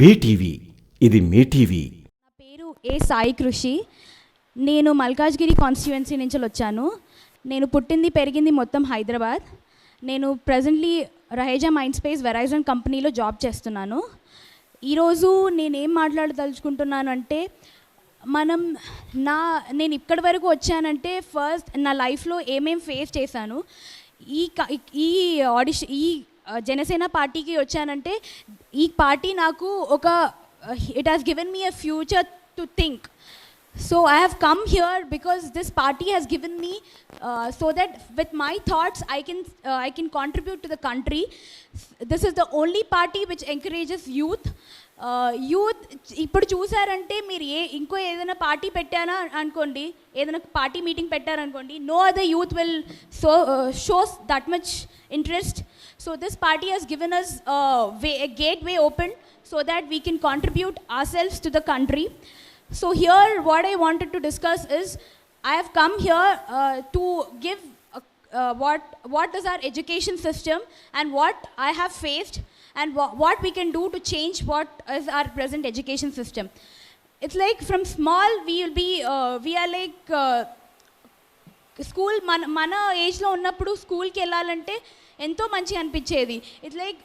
BTV ఇది మీ TV. నా పేరు ఏ సాయి కృషి. నేను మల్కాజ్గిరి కాన్స్టిట్యుయెన్సీ నుంచి వచ్చాను. నేను పుట్టింది పెరిగింది మొత్తం హైదరాబాద్. నేను presently Raheja mind space Verizon కంపెనీలో జాబ్ చేస్తున్నాను. ఈరోజు నేనేం మాట్లాడదలుచుకుంటున్నాను అంటే మనం నా నేను ఇక్కడి వరకు వచ్చానంటే ఫస్ట్ నా లైఫ్లో ఏమేం ఫేస్ చేశాను. ఈ క- ఈ ఆడిషన్ ఈ జనసేన పార్టీకి వచ్చానంటే ఈ పార్టీ నాకు ఒక it has given me a future to think so I have come here because this party has given me so that with my thoughts I can I can contribute to the country this is the only party which encourages youth youth ఇప్పుడు చూసారంటే మీరు ఏ ఇంకో ఏదైనా party పెట్టానా అనుకోండి ఏదైనా party meeting పెట్టారనుకోండి no other youth will so shows that much interest So this party has given us way, a gateway open so that we can contribute ourselves to the country. So here what I wanted to discuss is I have come here uh, to give uh, what, what is our education system and what I have faced and wh what we can do to change what is our present education system. It's like from small we will be, uh, we are like uh, school మన మన ఏజ్లో ఉన్నప్పుడు స్కూల్కి వెళ్ళాలంటే ఎంతో మంచిగా అనిపించేది. It's like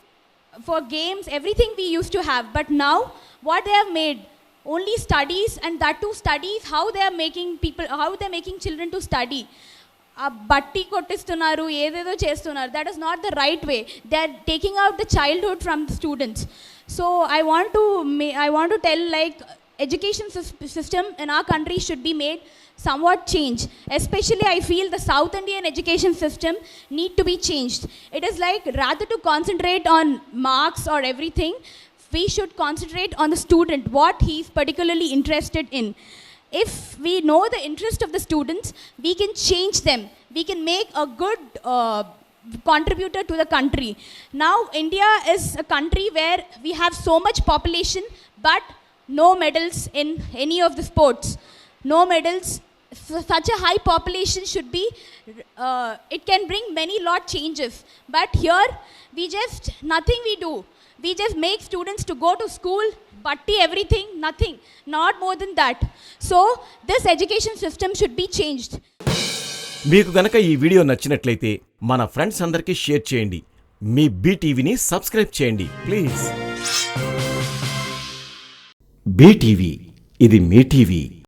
for games everything we use to have but now what they have made only studies and that to studies how they are making people how they making children to study ఆ బట్టి కొట్టిస్తున్నారు ఏదేదో చేస్తున్నారు. That is not the right way they are taking out the childhood from the students so I want to I want to tell like education system in our country should be made somewhat changed. Especially i feel the south indian education system need to be changed. It is like rather to concentrate on marks or everything we should concentrate on the student what he is particularly interested in. If we know the interest of the students we can change them. We can make a good uh, contributor to the country. Now india is a country where we have so much population but no medals in any of the sports no medals S- such a high population should be uh, it can bring many lot changes but here we just nothing we do we just make students to go to school batti everything nothing not more than that so this education system should be changed మీకు గనక ఈ video నచ్చినట్లయితే మన friends అందరికీ share చేయండి మీ బీటీవీని subscribe చేయండి ప్లీజ్ బీటీవీ ఇది మీ టీవీ.